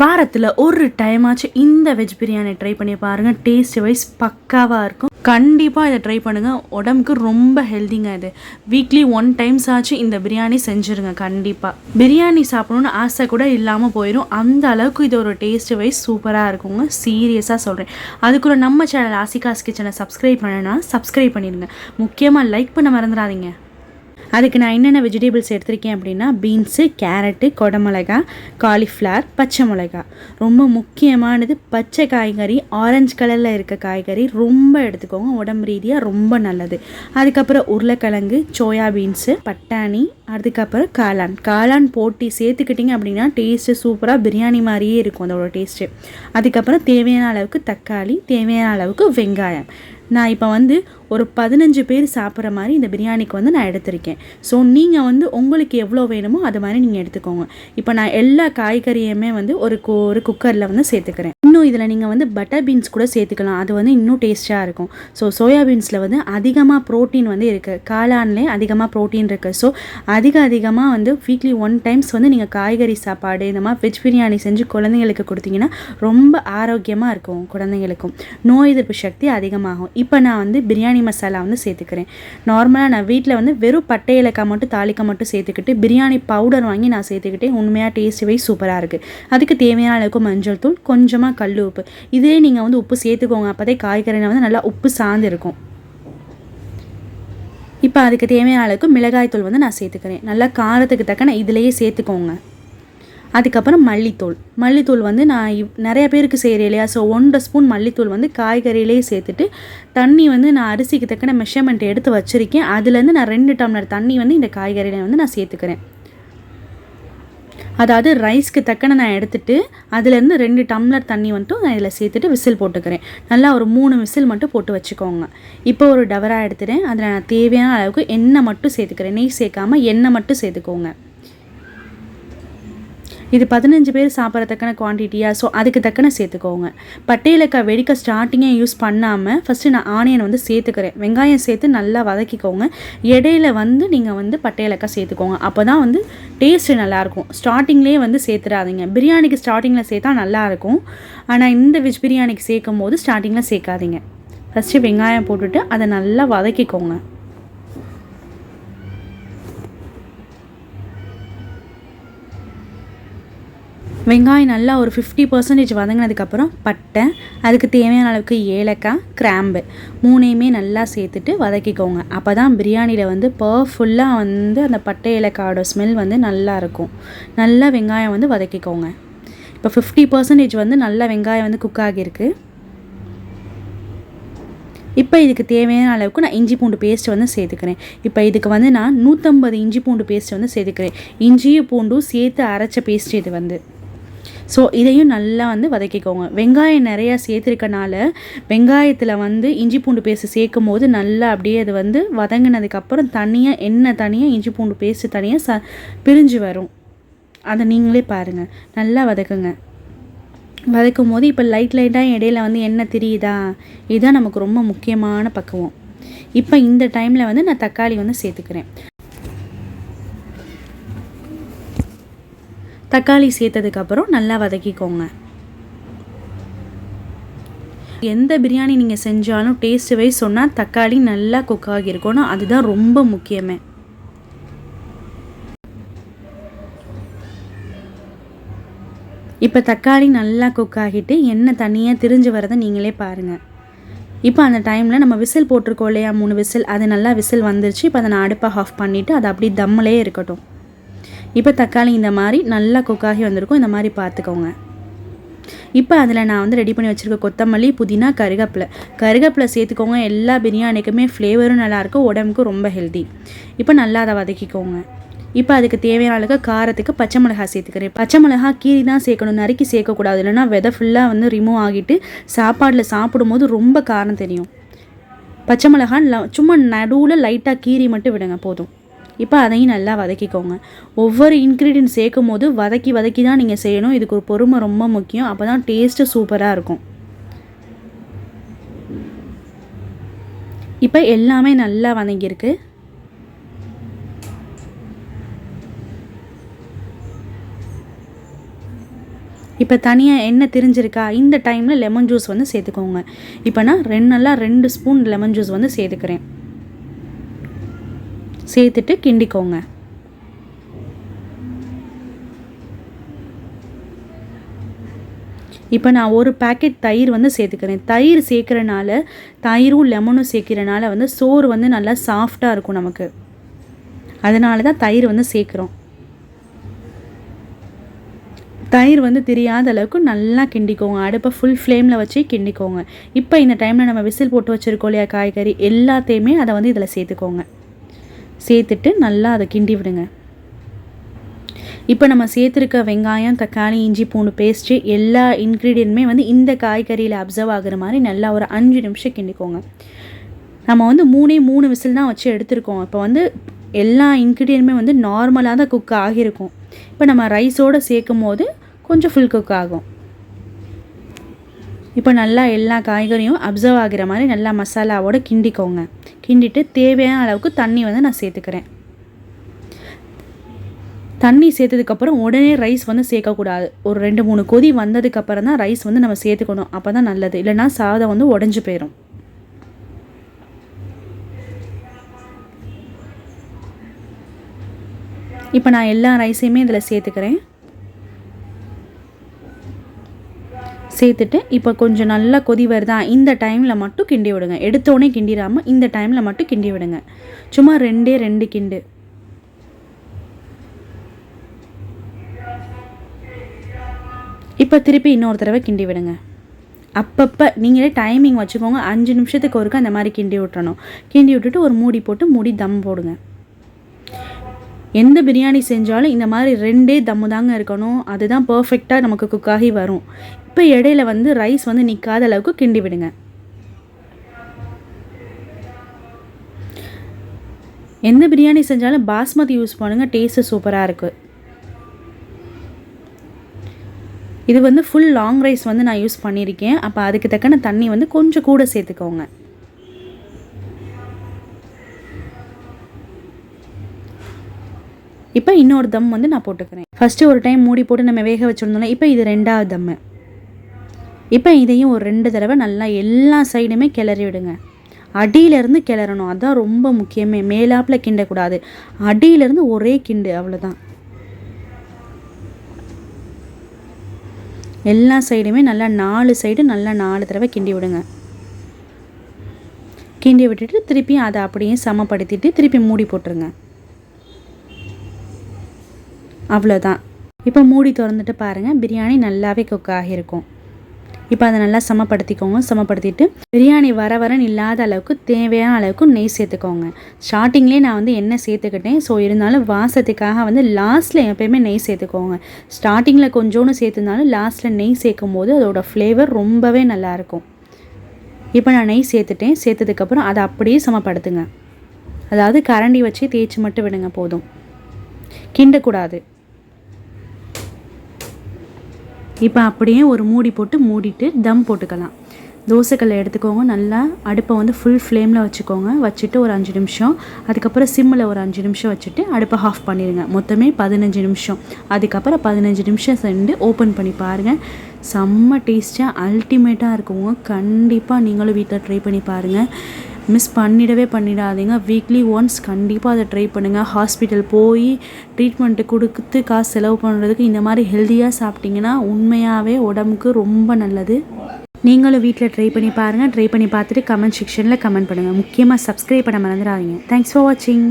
வாரத்தில் ஒரு டைமாச்சும் இந்த வெஜ் பிரியாணி ட்ரை பண்ணி பாருங்கள் டேஸ்ட் வைஸ் பக்காவாக இருக்கும். கண்டிப்பாக இதை ட்ரை பண்ணுங்கள் உடம்புக்கு ரொம்ப ஹெல்திங்க இது. வீக்லி ஒன் டைம்ஸ் ஆச்சு இந்த பிரியாணி செஞ்சுருங்க கண்டிப்பாக பிரியாணி சாப்பிடணும்னு ஆசை கூட இல்லாமல் போயிடும் அந்த அளவுக்கு இது ஒரு டேஸ்ட் வைஸ் சூப்பராக இருக்குங்க. சீரியஸாக சொல்கிறேன் அதுக்குள்ள நம்ம சேனல் ஆசிகாஸ் கிச்சனை சப்ஸ்கிரைப் பண்ணனா சப்ஸ்கிரைப் பண்ணிடுங்க. முக்கியமாக லைக் பண்ண மறந்துடாதீங்க. அதுக்கு நான் என்னென்ன வெஜிடபிள்ஸ் எடுத்திருக்கேன் அப்படின்னா பீன்ஸு கேரட்டு கொடமிளகா காலிஃப்ளவர் பச்சை மிளகா. ரொம்ப முக்கியமானது பச்சை காய்கறி ஆரஞ்சு கலரில் இருக்க காய்கறி ரொம்ப எடுத்துக்கோங்க. உடம்பு ரீதியாக ரொம்ப நல்லது. அதுக்கப்புறம் உருளைக்கிழங்கு சோயா பீன்ஸு பட்டாணி அதுக்கப்புறம் காளான். காளான் போட்டி சேர்த்துக்கிட்டிங்க அப்படின்னா டேஸ்ட்டு சூப்பராக பிரியாணி மாதிரியே இருக்கும் அதோட டேஸ்ட்டு அதுக்கப்புறம் தேவையான அளவுக்கு தக்காளி தேவையான அளவுக்கு வெங்காயம். நான் இப்போ வந்து ஒரு பதினஞ்சு பேர் சாப்பிட்ற மாதிரி இந்த பிரியாணிக்கு வந்து நான் எடுத்திருக்கேன். ஸோ நீங்கள் வந்து உங்களுக்கு எவ்வளோ வேணுமோ அது மாதிரி நீங்கள் எடுத்துக்கோங்க. இப்போ நான் எல்லா காய்கறியுமே வந்து ஒரு ஒரு குக்கரில் வந்து சேர்த்துக்கிறேன். இன்னும் இதில் நீங்கள் வந்து பட்டர் பீன்ஸ் கூட சேர்த்துக்கலாம். அது வந்து இன்னும் டேஸ்ட்டாக இருக்கும். ஸோ சோயா பீன்ஸில் வந்து அதிகமாக ப்ரோட்டீன் வந்து இருக்குது காளான்லேயே அதிகமாக ப்ரோட்டீன் இருக்குது ஸோ அதிக அதிகமாக வந்து வீக்லி ஒன் டைம்ஸ் வந்து நீங்கள் காய்கறி சாப்பாடு இந்த மாதிரி வெஜ் பிரியாணி செஞ்சு குழந்தைங்களுக்கு கொடுத்தீங்கன்னா ரொம்ப ஆரோக்கியமாக இருக்கும் குழந்தைங்களுக்கும் நோய் எதிர்ப்பு சக்தி அதிகமாகும். இப்போ நான் வந்து பிரியாணி மசாலா வந்து சேர்த்துக்கிறேன். நார்மலாக நான் வீட்டில் வந்து வெறும் பட்டை இலக்காய் மட்டும் தாளிக்காய் மட்டும் சேர்த்துக்கிட்டு பிரியாணி பவுடர் வாங்கி நான் சேர்த்துக்கிட்டேன். உண்மையாக டேஸ்ட் வைஸ் சூப்பராக இருக்குது அதுக்கு தேவையான அளவுக்கு மஞ்சள் தூள் கொஞ்சமாக கல் உப்பு. இதிலே நீங்கள் வந்து உப்பு சேர்த்துக்கோங்க. அப்போதே காய்கறியில் வந்து நல்லா உப்பு சார்ந்து இருக்கும். இப்போ அதுக்கு தேவையான அளவுக்கு மிளகாய் தூள் வந்து நான் சேர்த்துக்கிறேன். நல்லா காரத்துக்கு தக்க நான் இதிலேயே சேர்த்துக்கோங்க. அதுக்கப்புறம் மல்லித்தூள். மல்லித்தூள் வந்து நான் நிறைய பேருக்கு செய்கிறேன் இல்லையா? ஸோ ஒன்றரை ஸ்பூன் மல்லித்தூள் வந்து காய்கறியிலே சேர்த்துட்டு தண்ணி வந்து நான் அரிசிக்கு தக்கன மெஷர்மெண்ட் எடுத்து வச்சுருக்கேன். அதுலேருந்து நான் ரெண்டு டம்ளர் தண்ணி வந்து இந்த காய்கறியில் வந்து நான் சேர்த்துக்கிறேன். அதாவது ரைஸ்க்கு தக்கன நான் எடுத்துட்டு அதுலேருந்து ரெண்டு டம்ளர் தண்ணி மட்டும் நான் இதில் சேர்த்துட்டு விசில் போட்டுக்கிறேன். நல்லா ஒரு மூணு விசில் மட்டும் போட்டு வச்சுக்கோங்க. இப்போ ஒரு டவராக எடுத்துகிறேன் அதில் நான் தேவையான அளவுக்கு எண்ணெய் மட்டும் சேர்த்துக்கிறேன். நெய் சேர்க்காம எண்ணெய் மட்டும் சேர்த்துக்கோங்க. இது பதினஞ்சு பேர் சாப்பிட்றதுக்கான குவான்டிட்டியாக ஸோ அதுக்கு தக்கன சேர்த்துக்கோங்க. பட்டையிலக்காய் வெடிக்க ஸ்டார்டிங்கே யூஸ் பண்ணாமல் ஃபஸ்ட்டு நான் ஆனியன் வந்து சேர்த்துக்கிறேன். வெங்காயம் சேர்த்து நல்லா வதக்கிக்கோங்க. இடையில வந்து நீங்கள் வந்து பட்டையிலக்காய் சேர்த்துக்கோங்க. அப்போ தான் வந்து டேஸ்ட்டு நல்லாயிருக்கும். ஸ்டார்டிங்லேயே வந்து சேர்த்துடாதீங்க பிரியாணிக்கு ஸ்டார்டிங்கில் சேர்த்தா நல்லாயிருக்கும். ஆனால் இந்த வெஜ் பிரியாணிக்கு சேர்க்கும் போது ஸ்டார்டிங்கில் சேர்க்காதீங்க. ஃபஸ்ட்டு வெங்காயம் போட்டுட்டு அதை நல்லா வதக்கிக்கோங்க. வெங்காயம் நல்லா ஒரு ஃபிஃப்டி பர்சன்டேஜ் வதங்கினதுக்கப்புறம் பட்டை அதுக்கு தேவையான அளவுக்கு ஏலக்காய் கிராம்பு மூணையுமே நல்லா சேர்த்துட்டு வதக்கிக்கோங்க. அப்போ தான் பிரியாணியில் வந்து பர்ஃபுல்லாக வந்து அந்த பட்டை ஏலக்காயோட ஸ்மெல் வந்து நல்லா இருக்கும். நல்லா வெங்காயம் வந்து வதக்கிக்கோங்க. இப்போ ஃபிஃப்டி பர்சன்டேஜ் வந்து நல்லா வெங்காயம் வந்து குக் ஆகியிருக்கு. இப்போ இதுக்கு தேவையான அளவுக்கு நான் இஞ்சி பூண்டு பேஸ்ட் வந்து சேர்த்துக்கிறேன். இப்போ இதுக்கு வந்து நான் நூற்றம்பது இஞ்சி பூண்டு பேஸ்ட் வந்து சேர்த்துக்கிறேன். இஞ்சியும் பூண்டும் சேர்த்து அரைச்ச பேஸ்ட் இது வந்து. ஸோ இதையும் நல்லா வந்து வதக்கிக்கோங்க. வெங்காயம் நிறையா சேர்த்துருக்கனால வெங்காயத்தில் வந்து இஞ்சி பூண்டு பேஸ்ட் சேர்க்கும் போது நல்லா அப்படியே அது வந்து வதங்கினதுக்கப்புறம் தனியாக எண்ணெய் தனியாக இஞ்சி பூண்டு பேஸ்ட்டு தனியாக ச பிரிஞ்சு வரும். அதை நீங்களே பாருங்கள் நல்லா வதக்குங்க. வதக்கும் போது இப்போ லைட் லைட்டாக இடையில வந்து எண்ணெய் தெரியுதா? இதுதான் நமக்கு ரொம்ப முக்கியமான பக்குவம். இப்போ இந்த டைமில் வந்து நான் தக்காளி வந்து சேர்த்துக்கிறேன். தக்காளி சேர்த்ததுக்கப்புறம் நல்லா வதக்கிக்கோங்க. எந்த பிரியாணி நீங்கள் செஞ்சாலும் டேஸ்ட் வைஸ் சொன்னால் தக்காளி நல்லா குக் ஆகியிருக்கணும். அதுதான் ரொம்ப முக்கியமே. இப்போ தக்காளி நல்லா குக் ஆகிட்டு எண்ணெய் தனியாக திரிஞ்சு வரதை நீங்களே பாருங்கள் இப்போ அந்த டைமில் நம்ம விசில் போட்டிருக்கோம் இல்லையா? மூணு விசில். அது நல்லா விசில் வந்துருச்சு. இப்போ அதை நான் அடுப்பை ஆஃப் பண்ணிவிட்டு அது அப்படி தம்மிலே இருக்கட்டும். இப்போ தக்காளி இந்த மாதிரி நல்லா குக்காகி வந்திருக்கும். இந்த மாதிரி பார்த்துக்கோங்க இப்போ அதில் நான் வந்து ரெடி பண்ணி வச்சுருக்க கொத்தமல்லி புதினா கருகப்பிலை. கருகப்பிலை சேர்த்துக்கோங்க. எல்லா பிரியாணிக்குமே ஃப்ளேவரும் நல்லாயிருக்கும் உடம்புக்கு ரொம்ப ஹெல்தி இப்போ நல்லா அதை வதக்கிக்கோங்க. இப்போ அதுக்கு தேவையான அளவுக்கு காரத்துக்கு பச்சை மிளகா சேர்த்துக்கிறேன். பச்சை மிளகா கீரி தான் சேர்க்கணும். நறுக்கி சேர்க்கக்கூடாது. இல்லைன்னா விதை ஃபுல்லாக வந்து ரிமூவ் ஆகிட்டு சாப்பாடில் சாப்பிடும்போது ரொம்ப காரம் தெரியும். பச்சை மிளகா சும்மா நடுவில் லைட்டாக கீரி மட்டும் விடுங்க போதும். இப்போ அதையும் நல்லா வதக்கிக்கோங்க. ஒவ்வொரு இன்க்ரீடியன்ட் சேர்க்கும் போது வதக்கி வதக்கி தான் நீங்கள் செய்யணும். இதுக்கு ஒரு பொறுமை ரொம்ப முக்கியம். அப்போ தான் டேஸ்ட்டு சூப்பராக இருக்கும். இப்போ எல்லாமே நல்லா வதங்கியிருக்கு. இப்போ தனியாக எண்ணெய் திரிஞ்சிருக்கா? இந்த டைமில் லெமன் ஜூஸ் வந்து சேர்த்துக்கோங்க. இப்போ நான் ரெண்டு நல்லா ரெண்டு ஸ்பூன் லெமன் ஜூஸ் வந்து சேர்த்துக்கிறேன். சேர்த்துட்டு கிண்டிக்கோங்க. இப்போ நான் ஒரு பேக்கெட் தயிர் வந்து சேர்த்துக்கிறேன். தயிர் சேர்க்குறனால தயிரும் லெமனும் சேர்க்கிறனால வந்து சோறு வந்து நல்லா சாஃப்டாக இருக்கும் நமக்கு. அதனால தான் தயிர் வந்து சேர்க்குறோம். தயிர் வந்து தெரியாத அளவுக்கு நல்லா கிண்டிக்கோங்க. அடுப்பை ஃபுல் ஃப்ளேமில் வச்சு கிண்டிக்கோங்க. இப்போ இந்த டைமில் நம்ம விசில் போட்டு வச்சுருக்கோம் இல்லையா காய்கறி? எல்லாத்தையுமே அதை வந்து இதில் சேர்த்துக்கோங்க. சேர்த்துட்டு நல்லா அதை கிண்டி விடுங்க. இப்போ நம்ம சேர்த்துருக்க வெங்காயம் தக்காளி இஞ்சி பூண்டு பேஸ்ட்டு எல்லா இன்க்ரீடியண்ட்டுமே வந்து இந்த காய்கறியில் அப்சர்வ் ஆகுற மாதிரி நல்லா ஒரு அஞ்சு நிமிஷம் கிண்டிக்கோங்க. நம்ம வந்து மூணே மூணு விசில் தான் வச்சு எடுத்திருக்கோம். இப்போ வந்து எல்லா இன்க்ரீடியண்ட்டுமே வந்து நார்மலாக தான் குக் ஆகியிருக்கும். இப்போ நம்ம ரைஸோடு சேர்க்கும் போது கொஞ்சம் ஃபுல் குக் ஆகும். இப்போ நல்லா எல்லா காய்கறியும் அப்சர்வ் ஆகிற மாதிரி நல்லா மசாலாவோட கிண்டிக்கோங்க. கிண்டிட்டு தேவையான அளவுக்கு தண்ணி வந்து நான் சேர்த்துக்கிறேன். தண்ணி சேர்த்ததுக்கப்புறம் உடனே ரைஸ் வந்து சேர்க்கக்கூடாது. ஒரு ரெண்டு மூணு கொதி வந்ததுக்கப்புறம் தான் ரைஸ் வந்து நம்ம சேர்த்துக்கணும். அப்போ தான் நல்லது. இல்லைனா சாதம் வந்து உடஞ்சி போயிடும் இப்போ நான் எல்லா ரைஸையுமே இதில் சேர்த்துக்கிறேன். சேர்த்துட்டு இப்போ கொஞ்சம் நல்லா கொதி வருதா? இந்த டைமில் மட்டும் கிண்டி விடுங்க. எடுத்தோடனே கிண்டிடாமல் இந்த டைமில் மட்டும் கிண்டி விடுங்க. சும்மா ரெண்டே ரெண்டு கிண்டு. இப்போ திருப்பி இன்னொரு தடவை கிண்டி விடுங்க. அப்பப்போ நீங்களே டைமிங் வச்சுக்கோங்க. அஞ்சு நிமிஷத்துக்கு ஒருக்க அந்த மாதிரி கிண்டி விட்டுறணும். கிண்டி விட்டுட்டு ஒரு மூடி போட்டு மூடி தம் போடுங்க. எந்த பிரியாணி செஞ்சாலும் இந்த மாதிரி ரெண்டே தம்மு தாங்க இருக்கணும். அதுதான் பர்ஃபெக்டாக நமக்கு குக்காகி வரும். இப்போ இடையில வந்து ரைஸ் வந்து நிற்காத அளவுக்கு கிண்டி விடுங்க. எந்த பிரியாணி செஞ்சாலும் பாஸ்மதி யூஸ் பண்ணுங்கள் டேஸ்ட்டு சூப்பராக இருக்குது இது வந்து ஃபுல் லாங் ரைஸ் வந்து நான் யூஸ் பண்ணியிருக்கேன். அப்போ அதுக்கு தக்கன தண்ணி வந்து கொஞ்சம் கூட சேர்த்துக்கோங்க. இப்போ இன்னொரு தம் வந்து நான் போட்டுக்கிறேன். ஃபஸ்ட்டு ஒரு டைம் மூடி போட்டு நம்ம வேக வச்சுருந்தோம்ல இப்போ இது ரெண்டாவது தம்மு. இப்போ இதையும் ஒரு ரெண்டு தடவை நல்லா எல்லா சைடுமே கிளறி விடுங்க. அடியிலேருந்து கிளறணும். அதுதான் ரொம்ப முக்கியமே. மேலாப்பில் கிண்டக்கூடாது. அடியிலேருந்து ஒரே கிண்டு அவ்வளோதான் எல்லா சைடுமே நல்லா நாலு சைடு நல்லா நாலு தடவை கிண்டி விடுங்க. கிண்டி விட்டுட்டு திருப்பியும் அதை அப்படியே சமப்படுத்திட்டு திருப்பி மூடி போட்டுருங்க. அவ்வளோதான் இப்போ மூடி திறந்துட்டு பாருங்கள் பிரியாணி நல்லாவே குக் ஆகியிருக்கும். இப்போ அதை நல்லா சமப்படுத்திக்கோங்க. சமப்படுத்திட்டு பிரியாணி வர வரன்னு இல்லாத அளவுக்கு தேவையான அளவுக்கு நெய் சேர்த்துக்கோங்க. ஸ்டார்டிங்லேயே நான் வந்து எண்ணெய் சேர்த்துக்கிட்டேன். ஸோ இருந்தாலும் வாசத்துக்காக வந்து லாஸ்ட்டில் எப்போயுமே நெய் சேர்த்துக்கோங்க. ஸ்டார்டிங்கில் கொஞ்சோன்னு சேர்த்துருந்தாலும் லாஸ்ட்டில் நெய் சேர்க்கும் போது அதோடய ஃப்ளேவர் ரொம்பவே நல்லாயிருக்கும் இப்போ நான் நெய் சேர்த்துட்டேன். சேர்த்ததுக்கப்புறம் அதை அப்படியே சமப்படுத்துங்க. அதாவது கரண்டி வச்சு தேய்ச்சி மட்டும் விடுங்க போதும். கிண்டக்கூடாது. இப்போ அப்படியே ஒரு மூடி போட்டு மூடிட்டு தம் போட்டுக்கலாம். தோசைக்கல்லை எடுத்துக்கோங்க நல்லா அடுப்பை வந்து ஃபுல் ஃப்ளேமில் வச்சுக்கோங்க. வச்சுட்டு ஒரு அஞ்சு நிமிஷம். அதுக்கப்புறம் சிம்மில் ஒரு அஞ்சு நிமிஷம் வச்சுட்டு அடுப்பை ஆஃப் பண்ணிடுங்க மொத்தமே பதினஞ்சு நிமிஷம். அதுக்கப்புறம் பதினஞ்சு நிமிஷம் சென்று ஓப்பன் பண்ணி பாருங்கள் செம்ம டேஸ்ட்டாக அல்டிமேட்டாக இருக்குங்க கண்டிப்பாக நீங்களும் வீட்டில் ட்ரை பண்ணி பாருங்கள் மிஸ் பண்ணிடவே பண்ணிடாதீங்க. வீக்லி ஒன்ஸ் கண்டிப்பாக அதை ட்ரை பண்ணுங்கள் ஹாஸ்பிட்டல் போய் ட்ரீட்மெண்ட்டு கொடுத்து காசு செலவு பண்ணுறதுக்கு இந்த மாதிரி ஹெல்த்தியாக சாப்பிட்டிங்கன்னா உண்மையாகவே உடம்புக்கு ரொம்ப நல்லது. நீங்களும் வீட்டில் ட்ரை பண்ணி பாருங்கள் ட்ரை பண்ணி பார்த்துட்டு கமெண்ட் செக்ஷனில் கமெண்ட் பண்ணுங்கள் முக்கியமாக சப்ஸ்கிரைப் பண்ண மறந்துடாதீங்க. தேங்க்ஸ் ஃபார் வாட்சிங்